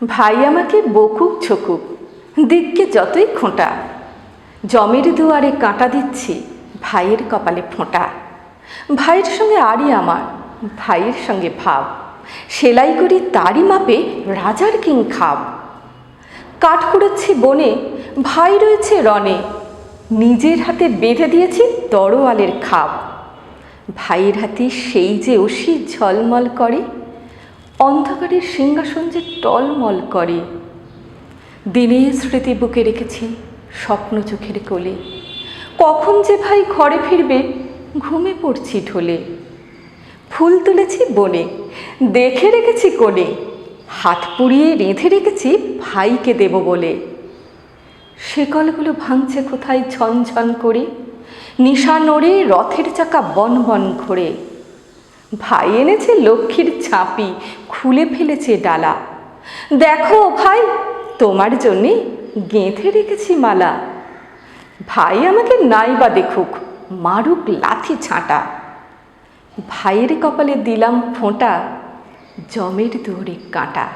ভাই আমাকে বকুক ছকুক দিককে যতই খোঁটা। জমের দুয়ারে কাঁটা দিচ্ছি, ভাইয়ের কপালে ফোঁটা। ভাইয়ের সঙ্গে আরই আমার, ভাইয়ের সঙ্গে ভাব। সেলাই করি তারই মাপে রাজার কিং খাব। কাঠ কুড়োচ্ছি বনে, ভাই রয়েছে রনে নিজের হাতে বেঁধে দিয়েছি তরোয়ালের খাপ ভাইয়ের হাতে সেই যে অসি ঝলমল করে অন্ধকারের সিংহাসন যে টলমল করে। দিনে স্মৃতি বুকে রেখেছি স্বপ্ন চোখের কোলে। কখন যে ভাই ঘরে ফিরবে, ঘুমে পড়ছি ঢোলে। ফুল তুলেছি বনে, দেখে রেখেছি কোণে। হাত পুড়িয়ে রেঁধে রেখেছি ভাইকে দেব বলে। শেকলগুলো ভাঙছে কোথায় ঝনঝন করে? নিশা নড়ে রথের চাকা বন বন ঘোরে। ভাই এনেছে লক্ষ্মীর ছাপি খুলে ফেলেছে ডালা। দেখো ভাই, তোমার জন্যে গেঁথে রেখেছি মালা। ভাই আমাকে নাই বা দেখুক, মারুক লাথি ছাঁটা। ভাইয়ের কপালে দিলাম ফোঁটা, জমের দৌড়ে কাঁটা।